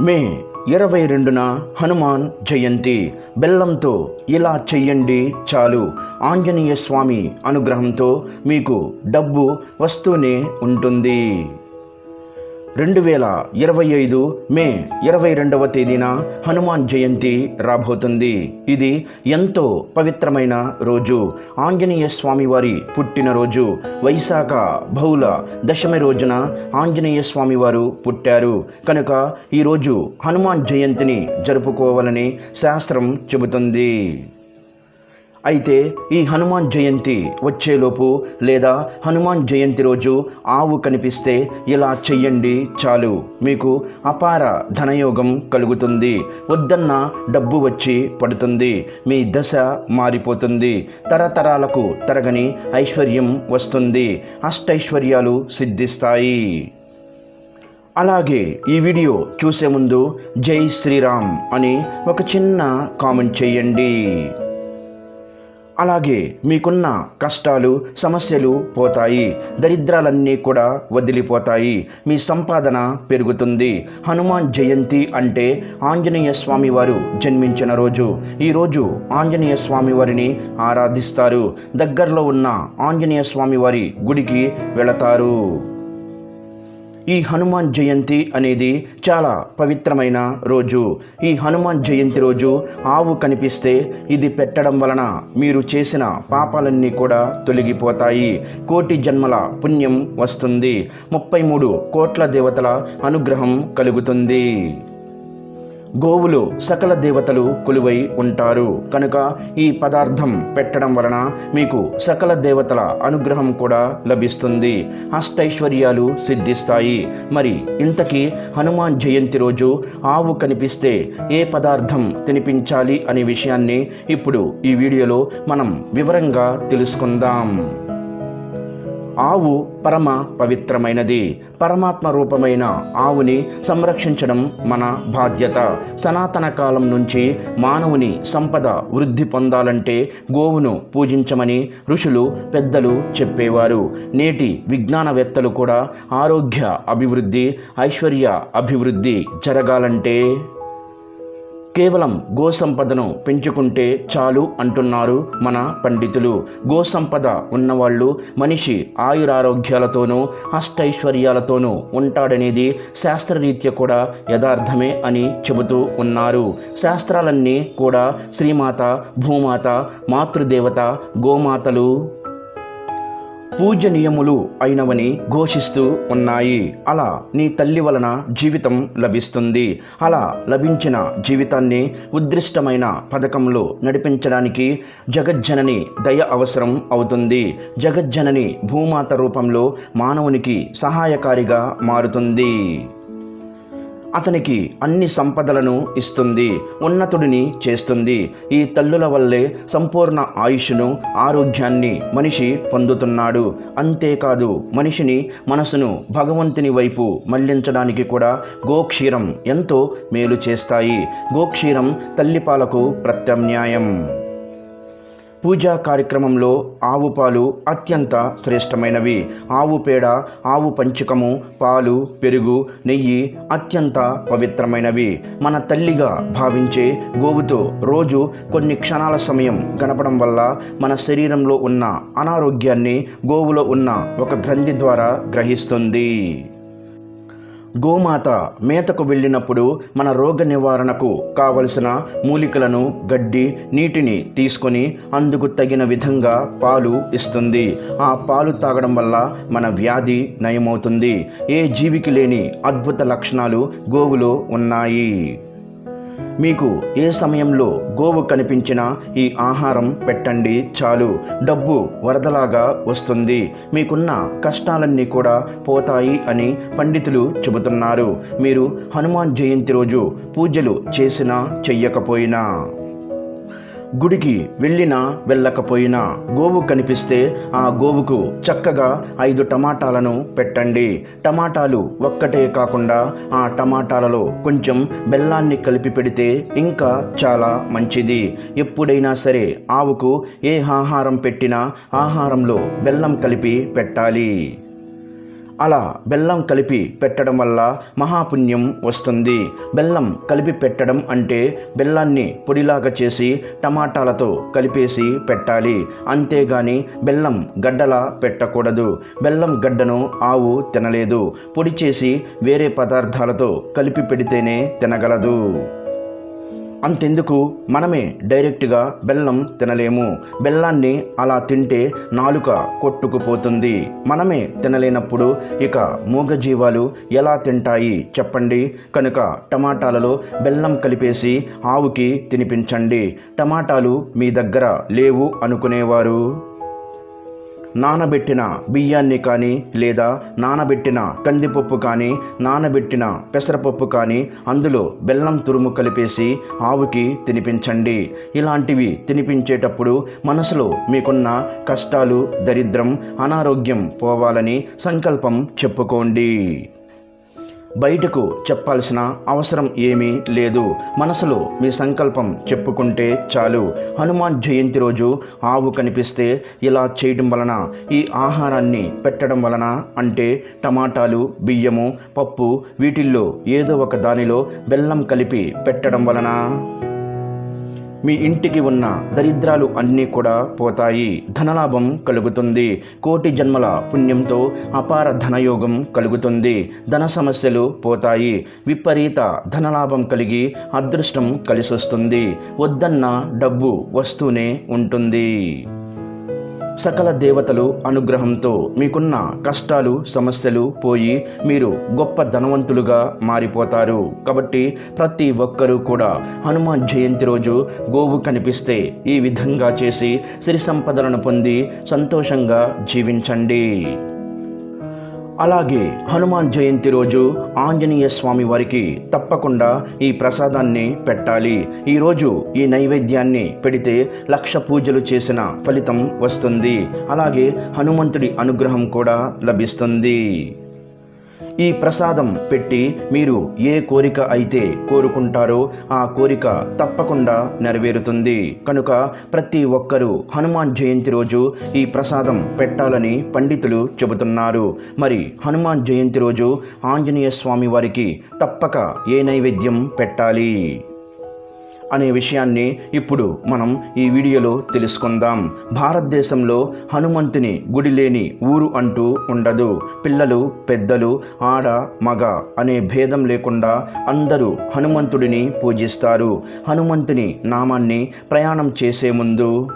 మే ఇరవై రెండున హనుమాన్ జయంతి. బెల్లంతో ఇలా చెయ్యండి చాలు. ఆంజనేయ స్వామి అనుగ్రహంతో మీకు డబ్బు వస్తూనే ఉంటుంది. రెండు వేల ఇరవై ఐదు మే ఇరవై రెండవ తేదీన హనుమాన్ జయంతి రాబోతుంది. ఇది ఎంతో పవిత్రమైన రోజు. ఆంజనేయ స్వామివారి పుట్టినరోజు. వైశాఖ బహుళ దశమి రోజున ఆంజనేయ స్వామివారు పుట్టారు. కనుక ఈరోజు హనుమాన్ జయంతిని జరుపుకోవాలని శాస్త్రం చెబుతుంది. అయితే ఈ హనుమాన్ జయంతి వచ్చేలోపు లేదా హనుమాన్ జయంతి రోజు ఆవు కనిపిస్తే ఇలా చెయ్యండి చాలు. మీకు అపార ధనయోగం కలుగుతుంది. వద్దన్న డబ్బు వచ్చి పడుతుంది. మీ దశ మారిపోతుంది. తరతరాలకు తరగని ఐశ్వర్యం వస్తుంది. అష్టైశ్వర్యాలు సిద్ధిస్తాయి. అలాగే ఈ వీడియో చూసే ముందు జై శ్రీరామ్ అని ఒక చిన్న కామెంట్ చేయండి. అలాగే మీకున్న కష్టాలు సమస్యలు పోతాయి. దరిద్రాలన్నీ కూడా వదిలిపోతాయి. మీ సంపాదన పెరుగుతుంది. హనుమాన్ జయంతి అంటే ఆంజనేయ స్వామి వారు జన్మించిన రోజు. ఈరోజు ఆంజనేయ స్వామి వారిని ఆరాధిస్తారు. దగ్గరలో ఉన్న ఆంజనేయ స్వామి వారి గుడికి వెళతారు. ఈ హనుమాన్ జయంతి అనేది చాలా పవిత్రమైన రోజు. ఈ హనుమాన్ జయంతి రోజు ఆవు కనిపిస్తే ఇది పెట్టడం వలన మీరు చేసిన పాపాలన్నీ కూడా తొలగిపోతాయి. కోటి జన్మల పుణ్యం వస్తుంది. ముప్పై మూడు కోట్ల దేవతల అనుగ్రహం కలుగుతుంది. గోవులు సకల దేవతలు కొలువై ఉంటారు. కనుక ఈ పదార్థం పెట్టడం వలన మీకు సకల దేవతల అనుగ్రహం కూడా లభిస్తుంది. అష్టైశ్వర్యాలు సిద్ధిస్తాయి. మరి ఇంతకీ హనుమాన్ జయంతి రోజు ఆవు కనిపిస్తే ఏ పదార్థం తినిపించాలి అనే విషయాన్ని ఇప్పుడు ఈ వీడియోలో మనం వివరంగా తెలుసుకుందాం. ఆవు పరమ పవిత్రమైనది. పరమాత్మ రూపమైన ఆవుని సంరక్షించడం మన బాధ్యత. సనాతన కాలం నుంచి మానవుని సంపద వృద్ధి పొందాలంటే గోవును పూజించమని ఋషులు పెద్దలు చెప్పేవారు. నేటి విజ్ఞానవేత్తలు కూడా ఆరోగ్య అభివృద్ధి ఐశ్వర్య అభివృద్ధి జరగాలంటే కేవలం గోసంపదను పెంచుకుంటే చాలు అంటున్నారు మన పండితులు. గోసంపద ఉన్నవాళ్ళు మనిషి ఆయురారోగ్యాలతోనూ అష్టైశ్వర్యాలతోనూ ఉంటాడనేది శాస్త్రరీత్యా కూడా యథార్థమే అని చెబుతూ ఉన్నారు. శాస్త్రాలన్నీ కూడా శ్రీమాత భూమాత మాతృదేవత గోమాతలు పూజనీయములు అయినవని ఘోషిస్తూ ఉన్నాయి. అలా నీ తల్లి వలన జీవితం లభిస్తుంది. అలా లభించిన జీవితాన్ని ఉద్దిష్టమైన పథకంలో నడిపించడానికి జగజ్జనని దయ అవసరం అవుతుంది. జగజ్జనని భూమాత రూపంలో మానవునికి సహాయకారిగా మారుతుంది. అతనికి అన్ని సంపదలను ఇస్తుంది ఉన్నతుడిని చేస్తుంది. ఈ తల్లుల వల్లే సంపూర్ణ ఆయుష్ను ఆరోగ్యాన్ని మనిషి పొందుతున్నాడు. అంతేకాదు మనిషిని మనసును భగవంతుని వైపు మళ్ళించడానికి కూడా గోక్షీరం ఎంతో మేలు చేస్తాయి. గోక్షీరం తల్లిపాలకు ప్రత్యామ్నాయం. పూజా కార్యక్రమంలో ఆవు పాలు అత్యంత శ్రేష్టమైనవి. ఆవు పేడ ఆవు పంచకము పాలు పెరుగు నెయ్యి అత్యంత పవిత్రమైనవి. మన తల్లిగా భావించే గోవుతో రోజు కొన్ని క్షణాల సమయం గడపడం వల్ల మన శరీరంలో ఉన్న అనారోగ్యాన్ని గోవులో ఉన్న ఒక గ్రంథి ద్వారా గ్రహిస్తుంది. గోమాత మేతకు వెళ్ళినప్పుడు మన రోగ నివారణకు కావలసిన మూలికలను గడ్డి నీటిని తీసుకొని అందుకు తగిన విధంగా పాలు ఇస్తుంది. ఆ పాలు తాగడం వల్ల మన వ్యాధి నయమవుతుంది. ఏ జీవికి లేని అద్భుత లక్షణాలు గోవులో ఉన్నాయి. మీకు ఏ సమయంలో గోవు కనిపించినా ఈ ఆహారం పెట్టండి చాలు. డబ్బు వరదలాగా వస్తుంది. మీకున్న కష్టాలన్నీ కూడా పోతాయి అని పండితులు చెబుతున్నారు. మీరు హనుమాన్ జయంతి రోజు పూజలు చేసినా చెయ్యకపోయినా. గుడికి వెళ్ళినా వెళ్ళకపోయినా గోవు కనిపిస్తే ఆ గోవుకు చక్కగా ఐదు టమాటాలను పెట్టండి. టమాటాలు ఒక్కటే కాకుండా ఆ టమాటాలలో కొంచెం బెల్లాన్ని కలిపి పెడితే ఇంకా చాలా మంచిది. ఎప్పుడైనా సరే ఆవుకు ఏ ఆహారం పెట్టినా ఆహారంలో బెల్లం కలిపి పెట్టాలి. అలా బెల్లం కలిపి పెట్టడం వల్ల మహాపుణ్యం వస్తుంది. బెల్లం కలిపి పెట్టడం అంటే బెల్లాన్ని పొడిలాగా చేసి టమాటాలతో కలిపేసి పెట్టాలి. అంతేగాని బెల్లం గడ్డలా పెట్టకూడదు. బెల్లం గడ్డను ఆవు తినలేదు. పొడి చేసి వేరే పదార్థాలతో కలిపి పెడితేనే తినగలదు. అంతెందుకు మనమే డైరెక్ట్గా బెల్లం తినలేము. బెల్లాన్ని అలా తింటే నాలుక కొట్టుకుపోతుంది. మనమే తినలేనప్పుడు ఇక మూగజీవాలు ఎలా తింటాయి చెప్పండి. కనుక టమాటాలలో బెల్లం కలిపేసి ఆవుకి తినిపించండి. టమాటాలు మీ దగ్గర లేవు అనుకునేవారు. నానబెట్టిన బియ్యాన్ని కానీ లేదా నానబెట్టిన కందిపప్పు కానీ నానబెట్టిన పెసరపప్పు కానీ అందులో బెల్లం తురుము కలిపేసి ఆవుకి తినిపించండి. ఇలాంటివి తినిపించేటప్పుడు మనసులో మీకున్న కష్టాలు దరిద్రం అనారోగ్యం పోవాలని సంకల్పం చెప్పుకోండి. బయటకు చెప్పాల్సిన అవసరం ఏమీ లేదు. మనసులో మీ సంకల్పం చెప్పుకుంటే చాలు. హనుమాన్ జయంతి రోజు ఆవు కనిపిస్తే ఇలా చేయడం వలన ఈ ఆహారాన్ని పెట్టడం వలన అంటే టమాటాలు బియ్యము పప్పు వీటిల్లో ఏదో ఒక దానిలో బెల్లం కలిపి పెట్టడం వలన మీ ఇంటికి ఉన్న దరిద్రాలు అన్నీ కూడా పోతాయి. ధనలాభం కలుగుతుంది. కోటి జన్మల పుణ్యంతో అపార ధనయోగం కలుగుతుంది. ధన సమస్యలు పోతాయి. విపరీత ధనలాభం కలిగి అదృష్టం కలిసొస్తుంది. వద్దన్న డబ్బు వస్తూనే ఉంటుంది. సకల దేవతలు అనుగ్రహంతో మీకున్న కష్టాలు సమస్యలు పోయి మీరు గొప్ప ధనవంతులుగా మారిపోతారు. కాబట్టి ప్రతి ఒక్కరూ కూడా హనుమాన్ జయంతి రోజు గోవు కనిపిస్తే ఈ విధంగా చేసి సిరి సంపదలను పొంది సంతోషంగా జీవించండి. అలాగే హనుమాన్ జయంతి రోజు ఆంజనేయ స్వామి వారికి తప్పకుండా ఈ ప్రసాదాన్ని పెట్టాలి. ఈరోజు ఈ నైవేద్యాన్ని పెడితే లక్ష పూజలు చేసిన ఫలితం వస్తుంది. అలాగే హనుమంతుడి అనుగ్రహం కూడా లభిస్తుంది. ఈ ప్రసాదం పెట్టి మీరు ఏ కోరిక అయితే కోరుకుంటారో ఆ కోరిక తప్పకుండా నెరవేరుతుంది. కనుక ప్రతి ఒక్కరూ హనుమాన్ జయంతి రోజు ఈ ప్రసాదం పెట్టాలని పండితులు చెబుతున్నారు. మరి హనుమాన్ జయంతి రోజు ఆంజనేయ స్వామి వారికి తప్పక ఏ నైవేద్యం పెట్టాలి? అనే విషయాన్ని ఇప్పుడు మనం ఈ వీడియోలో తెలుసుకుందాం. భారతదేశంలో హనుమంతుని గుడి లేని ఊరు అంటూ ఉండదు. పిల్లలు పెద్దలు ఆడ మగ అనే భేదం లేకుండా అందరూ హనుమంతుడిని పూజిస్తారు. హనుమంతుని నామాన్ని ప్రయాణం చేసే ముందు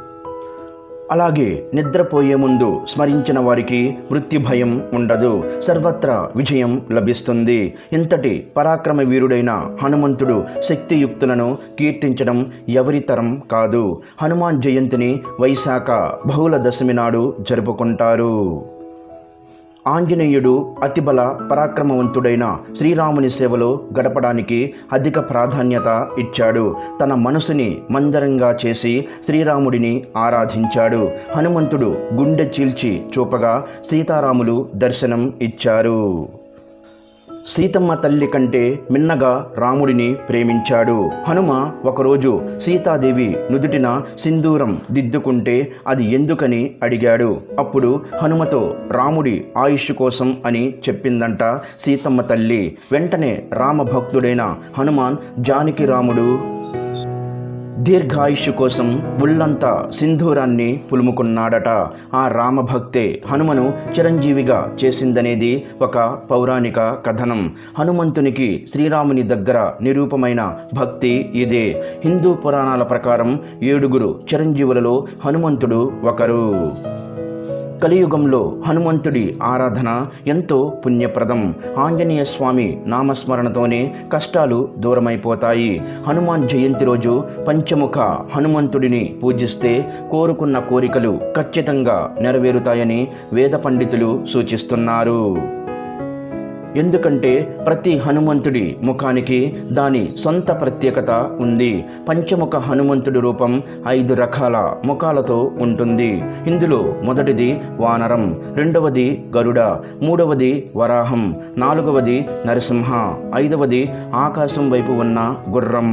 అలాగే నిద్రపోయే ముందు స్మరించిన వారికి మృత్యు భయం ఉండదు. సర్వత్రా విజయం లభిస్తుంది. ఇంతటి పరాక్రమ వీరుడైన హనుమంతుడు శక్తియుక్తులను కీర్తించడం ఎవరి తరం కాదు. హనుమాన్ జయంతిని వైశాఖ బహుళ దశమి నాడు జరుపుకుంటారు. ఆంజనేయుడు అతిబల పరాక్రమవంతుడైన శ్రీరాముని సేవలో గడపడానికి అధిక ప్రాధాన్యత ఇచ్చాడు. తన మనసుని మందరంగా చేసి శ్రీరాముడిని ఆరాధించాడు. హనుమంతుడు గుండె చీల్చి చూపగా సీతారాములు దర్శనం ఇచ్చారు. సీతమ్మ తల్లి కంటే మిన్నగా రాముడిని ప్రేమించాడు. హనుమ ఒకరోజు సీతాదేవి నుదుటిన సింధూరం దిద్దుకుంటే అది ఎందుకని అడిగాడు. అప్పుడు హనుమతో రాముడి ఆయుష్ కోసం అని చెప్పిందంట సీతమ్మ తల్లి. వెంటనే రామభక్తుడైన హనుమాన్ జానకి రాముడు దీర్ఘాయుష్ కోసం ఉళ్ళంతా సింధూరాన్ని పులుముకున్నాడట. ఆ రామభక్తే హనుమను చిరంజీవిగా చేసిందనేది ఒక పౌరాణిక కథనం. హనుమంతునికి శ్రీరాముని దగ్గర నిరూపమైన భక్తి ఇదే. హిందూ పురాణాల ప్రకారం ఏడుగురు చిరంజీవులలో హనుమంతుడు ఒకరు. కలియుగంలో హనుమంతుడి ఆరాధన ఎంతో పుణ్యప్రదం. ఆంజనేయ స్వామి నామస్మరణతోనే కష్టాలు దూరమైపోతాయి. హనుమాన్ జయంతి రోజు పంచముఖ హనుమంతుడిని పూజిస్తే కోరుకున్న కోరికలు ఖచ్చితంగా నెరవేరుతాయని వేద పండితులు సూచిస్తున్నారు. ఎందుకంటే ప్రతి హనుమంతుడి ముఖానికి దాని సొంత ప్రత్యేకత ఉంది. పంచముఖ హనుమంతుడి రూపం ఐదు రకాల ముఖాలతో ఉంటుంది. ఇందులో మొదటిది వానరం రెండవది గరుడ మూడవది వరాహం నాలుగవది నరసింహ ఐదవది ఆకాశం వైపు ఉన్న గుర్రం.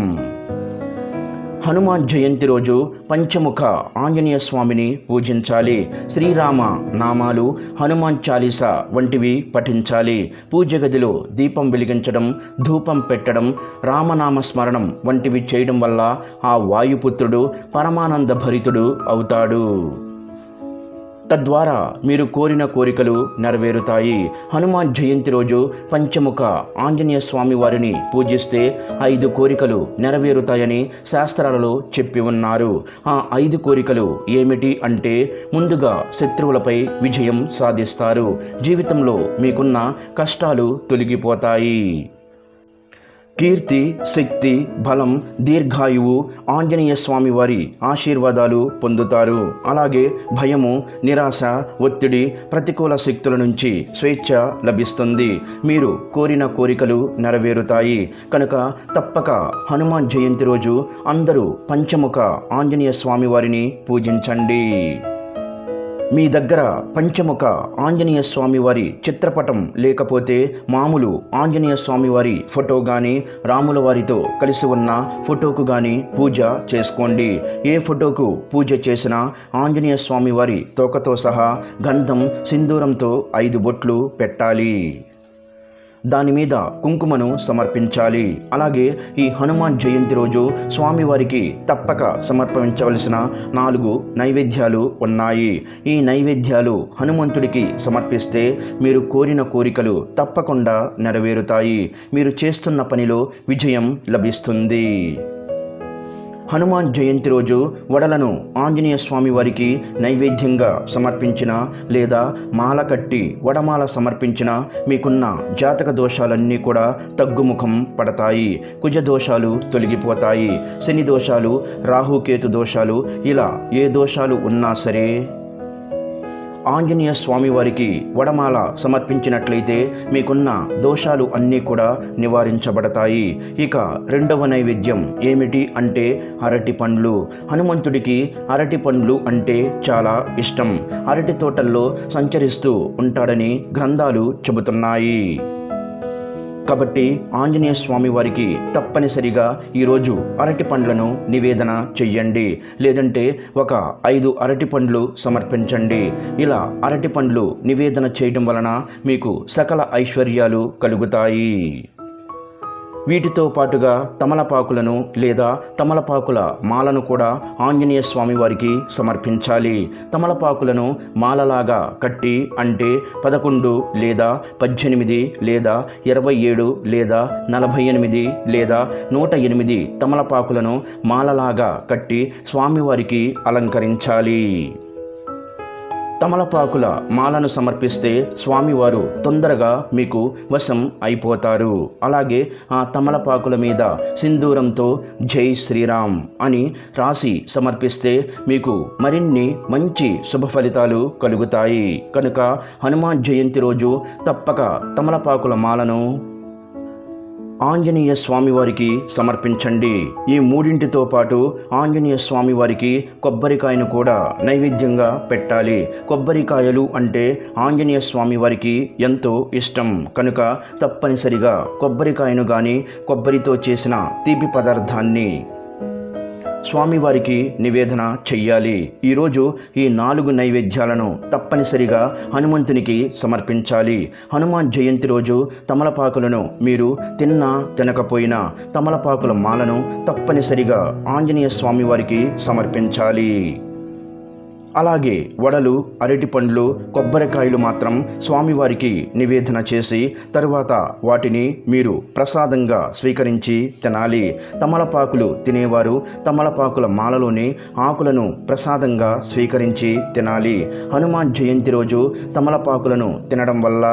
హనుమాన్ జయంతి రోజు పంచముఖ ఆంజనేయ స్వామిని పూజించాలి. శ్రీరామ నామాలు హనుమాన్ చాలీస వంటివి పఠించాలి. పూజ గదిలో దీపం వెలిగించడం ధూపం పెట్టడం రామనామ స్మరణం వంటివి చేయడం వల్ల ఆ వాయుపుత్రుడు పరమానంద భరితుడు అవుతాడు. తద్వారా మీరు కోరిన కోరికలు నెరవేరుతాయి. హనుమాన్ జయంతి రోజు పంచముఖ ఆంజనేయ స్వామి వారిని పూజిస్తే ఐదు కోరికలు నెరవేరుతాయని శాస్త్రాలలో చెప్పి ఉన్నారు. ఆ ఐదు కోరికలు ఏమిటి అంటే ముందుగా శత్రువులపై విజయం సాధిస్తారు. జీవితంలో మీకున్న కష్టాలు తొలగిపోతాయి. కీర్తి శక్తి బలం దీర్ఘాయువు ఆంజనేయ స్వామి వారి ఆశీర్వాదాలు పొందుతారు. అలాగే భయము నిరాశ ఒత్తిడి ప్రతికూల శక్తుల నుంచి స్వేచ్ఛ లభిస్తుంది. మీరు కోరిన కోరికలు నెరవేరుతాయి. కనుక తప్పక హనుమాన్ జయంతి రోజు అందరూ పంచముఖ ఆంజనేయ స్వామి వారిని పూజించండి. మీ దగ్గర పంచముఖ ఆంజనేయ స్వామి వారి చిత్రపటం లేకపోతే మామూలు ఆంజనేయ స్వామి వారి ఫోటో కానీ రాముల వారితో కలిసి ఉన్న ఫోటోకు కానీ పూజ చేసుకోండి. ఏ ఫోటోకు పూజ చేసినా ఆంజనేయ స్వామి వారి తోకతో సహా గంధం సింధూరంతో ఐదు బొట్లు పెట్టాలి. దాని మీద కుంకుమను సమర్పించాలి. అలాగే ఈ హనుమాన్ జయంతి రోజు స్వామివారికి తప్పక సమర్పించవలసిన నాలుగు నైవేద్యాలు ఉన్నాయి. ఈ నైవేద్యాలు హనుమంతుడికి సమర్పిస్తే మీరు కోరిన కోరికలు తప్పకుండా నెరవేరుతాయి. మీరు చేస్తున్న పనిలో విజయం లభిస్తుంది. హనుమాన్ జయంతి రోజు వడలను ఆంజనేయ స్వామి వారికి నైవేద్యంగా సమర్పించిన లేదా మాల కట్టి వడమాల సమర్పించిన మీకున్న జాతక దోషాలన్నీ కూడా తగ్గుముఖం పడతాయి. కుజ దోషాలు తొలగిపోతాయి. శని దోషాలు రాహుకేతు దోషాలు ఇలా ఏ దోషాలు ఉన్నా సరే ఆంజనేయ స్వామి వారికి వడమాల సమర్పించినట్లయితే మీకున్న దోషాలు అన్నీ కూడా నివారించబడతాయి. ఇక రెండవ నైవేద్యం ఏమిటి అంటే అరటి పండ్లు. హనుమంతుడికి అరటి పండ్లు అంటే చాలా ఇష్టం. అరటి తోటల్లో సంచరిస్తూ ఉంటాడని గ్రంథాలు చెబుతున్నాయి. కాబట్టి ఆంజనేయ స్వామి వారికి తప్పనిసరిగా ఈరోజు అరటి పండ్లను నివేదన చెయ్యండి. లేదంటే ఒక ఐదు అరటి పండ్లు సమర్పించండి. ఇలా అరటి పండ్లు నివేదన చేయడం వలన మీకు సకల ఐశ్వర్యాలు కలుగుతాయి. వీటితో పాటుగా తమలపాకులను లేదా తమలపాకుల మాలను కూడా ఆంజనేయ స్వామి వారికి సమర్పించాలి. తమలపాకులను మాలలాగా కట్టి అంటే పదకొండు లేదా పద్దెనిమిది లేదా ఇరవై ఏడు లేదా నలభై ఎనిమిది లేదా నూట ఎనిమిది తమలపాకులను మాలలాగా కట్టి స్వామివారికి అలంకరించాలి. తమలపాకుల మాలను సమర్పిస్తే స్వామివారు తొందరగా మీకు వశం అయిపోతారు. అలాగే ఆ తమలపాకుల మీద సింధూరంతో జై శ్రీరామ్ అని రాసి సమర్పిస్తే మీకు మరిన్ని మంచి శుభ ఫలితాలు కలుగుతాయి. కనుక హనుమాన్ జయంతి రోజు తప్పక తమలపాకుల మాలను ఆంజనేయ స్వామివారికి సమర్పించండి. ఈ మూడింటితో పాటు ఆంజనేయ స్వామివారికి కొబ్బరికాయను కూడా నైవేద్యంగా పెట్టాలి. కొబ్బరికాయలు అంటే ఆంజనేయ స్వామివారికి ఎంతో ఇష్టం. కనుక తప్పనిసరిగా కొబ్బరికాయను కానీ కొబ్బరితో చేసిన తీపి పదార్థాన్ని స్వామివారికి నివేదన చెయ్యాలి. ఈరోజు ఈ నాలుగు నైవేద్యాలను తప్పనిసరిగా హనుమంతునికి సమర్పించాలి. హనుమాన్ జయంతి రోజు తమలపాకులను మీరు తిన్నా తినకపోయినా తమలపాకుల మాలను తప్పనిసరిగా ఆంజనేయ స్వామివారికి సమర్పించాలి. అలాగే వడలు అరటి పండ్లు కొబ్బరికాయలు మాత్రం స్వామివారికి నివేదన చేసి తరువాత వాటిని మీరు ప్రసాదంగా స్వీకరించి తినాలి. తమలపాకులు తినేవారు తమలపాకుల మాలలోని ఆకులను ప్రసాదంగా స్వీకరించి తినాలి. హనుమాన్ జయంతి రోజు తమలపాకులను తినడం వల్ల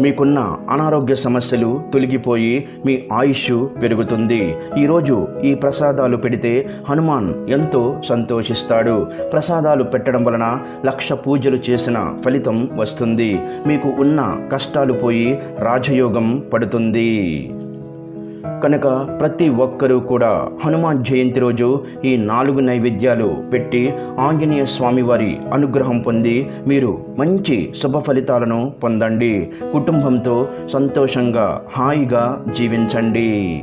మీకున్న అనారోగ్య సమస్యలు తొలగిపోయి మీ ఆయుష్ పెరుగుతుంది. ఈరోజు ఈ ప్రసాదాలు పెడితే హనుమాన్ ఎంతో సంతోషిస్తాడు. ప్రసాదాలు పెట్టడం వలన లక్ష పూజలు చేసిన ఫలితం వస్తుంది. మీకు ఉన్న కష్టాలు పోయి రాజయోగం పడుతుంది. కనుక ప్రతి ఒక్కరూ కూడా హనుమాన్ జయంతి రోజు ఈ నాలుగు నైవేద్యాలు పెట్టి ఆంజనేయ స్వామివారి అనుగ్రహం పొంది మీరు మంచి శుభ ఫలితాలను పొందండి. కుటుంబంతో సంతోషంగా హాయిగా జీవించండి.